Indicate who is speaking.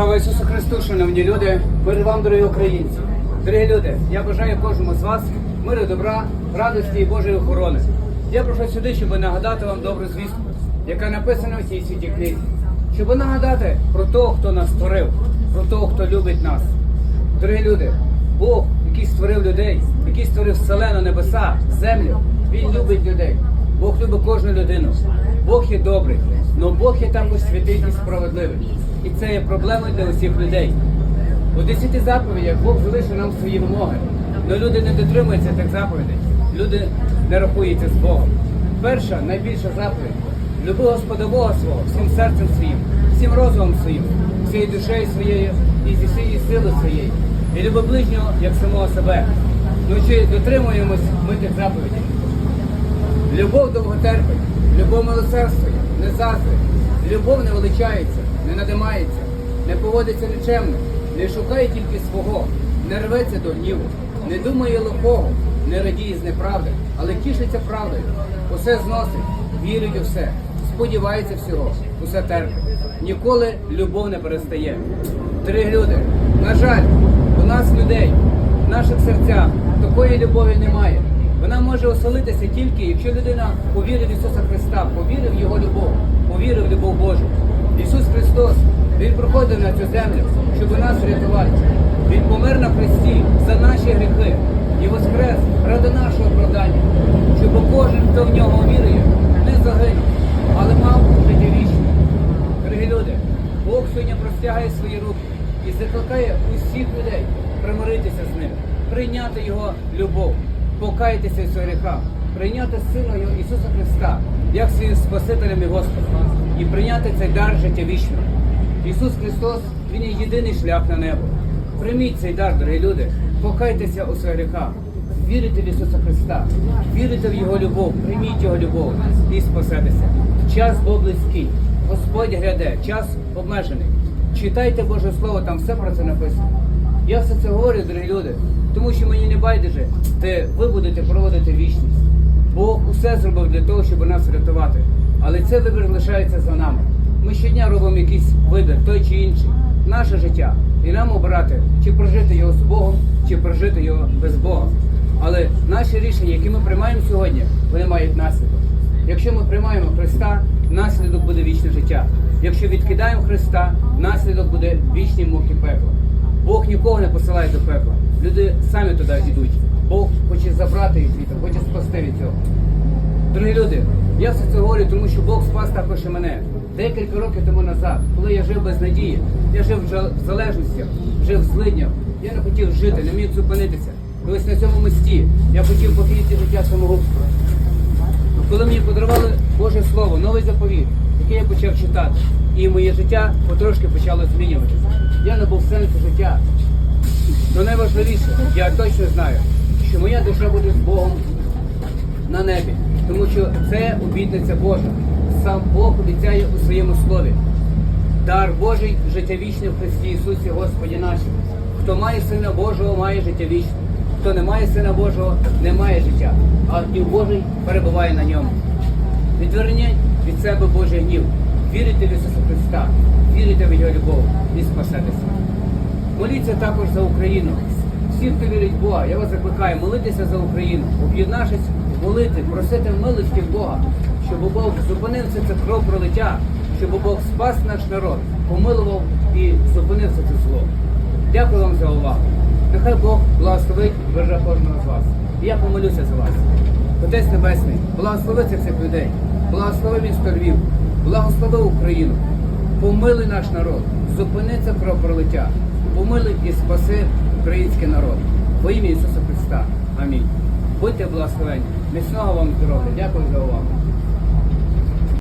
Speaker 1: Слава Ісусу Христу, шановні люди, мир вам, дорогі українці. Дорогі люди, я бажаю кожному з вас миру, добра, радості і Божої охорони. Я прийшов сюди, щоб нагадати вам добру звістку, яка написана в цій світі книзі. Щоб нагадати про того, хто нас створив, про того, хто любить нас. Дорогі люди, Бог, який створив людей, який створив вселену, небеса, землю, Він любить людей. Бог любить кожну людину. Бог є добрий, але Бог є також святий і справедливий. І це є проблемою для усіх людей. У десяти заповідях Бог залишив нам свої вимоги. Але люди не дотримуються тих заповідей. Люди не рахуються з Богом. Перша, найбільша заповідь люби Господа Бога свого всім серцем своїм, всім розумом своїм, всією душею своєю і зі всієї сили своєї. І люби ближнього як самого себе. Ну чи дотримуємось ми тих заповідей? Любов довготерпить, любов милосердствує, не заздрить, любов не величається, не надимається, не поводиться нічемно, не шукає тільки свого, не рветься до гніву, не думає лихого, не радіє з неправди, але тішиться правдою, усе зносить, вірить у все, сподівається всього, усе терпить. Ніколи любов не перестає. Три люди, на жаль, у нас людей, в наших серцях такої любові немає. Вона може оселитися тільки, якщо людина повірив в Ісуса Христа, повірив в Його любов, повірив в любов Божу. Ісус Христос, Він приходив на цю землю, щоб нас врятувати. Він помер на хресті за наші гріхи і воскрес ради нашого оправдання, щоб кожен, хто в нього вірує, не загинув, але мав життя вічне. Дорогі люди, Бог сьогодні простягає свої руки і закликає усіх людей примиритися з ним, прийняти його любов, покаятися в своїх гріхах, прийняти силу Його Ісуса Христа як своїм Спасителем і Господом, і прийняти цей дар життя вічного. Ісус Христос, Він є єдиний шлях на небо. Прийміть цей дар, дорогі люди, покайтеся у своїх гріхах, вірите в Ісуса Христа, вірите в Його любов, прийміть Його любов і спасетеся. Час був близький. Господь гряде, час обмежений. Читайте Боже Слово, там все про це написано. Я все це говорю, дорогі люди, тому що мені не байдуже, де ви будете проводити вічність. Бог усе зробив для того, щоб нас врятувати. Але цей вибір лишається за нами. Ми щодня робимо якийсь вибір, той чи інший, наше життя. І нам обирати, чи прожити його з Богом, чи прожити його без Бога. Але наші рішення, які ми приймаємо сьогодні, вони мають наслідок. Якщо ми приймаємо Христа, наслідок буде вічне життя. Якщо відкидаємо Христа, наслідок буде вічні муки пекла. Бог нікого не посилає до пекла. Люди самі туди йдуть. Бог хоче забрати їх звідти, хоче спасти від цього. Дорогі люди, я все це говорю, тому що Бог спас також і мене. Декілька років тому назад, коли я жив без надії, я жив в залежностях, жив в злиднях, я не хотів жити, не міг зупинитися. Ось на цьому мості я хотів покинути життя самогубства. Ну, Коли мені подарували Боже Слово, новий заповіт, який я почав читати, і моє життя потрошки почало змінюватися. Я набув сенсу життя. Но найважливіше, я точно знаю, що моя душа буде з Богом на небі, тому що це обітниця Божа. Сам Бог обіцяє у своєму слові. Дар Божий життя вічне в Христі Ісусі Господі нашому. Хто має Сина Божого, має життя вічне. Хто не має Сина Божого, не має життя, а гнів Божий перебуває на ньому. Відверніть від себе Божий гнів. Вірите в Ісуса Христа, вірите в Його любов і спасетеся. Моліться також за Україну. Всі, хто вірить в Бога, я вас закликаю молитися за Україну, об'єднавшись, молити, просити милості Бога, щоб Бог зупинив це, кров пролиття, щоб Бог спас наш народ, помилував і зупинив це, зло. Дякую вам за увагу. Нехай Бог благословить береже кожного з вас. І я помолюся за вас. Отець Небесний, благослови цих людей, благослови місто Львів, благослови Україну, помилуй наш народ, зупини це кровопролиття, Помили і спаси український народ. Во ім'я Ісуса Христа. Амінь. Будьте благословені. Міцного вам здоров'я. Дякую за увагу.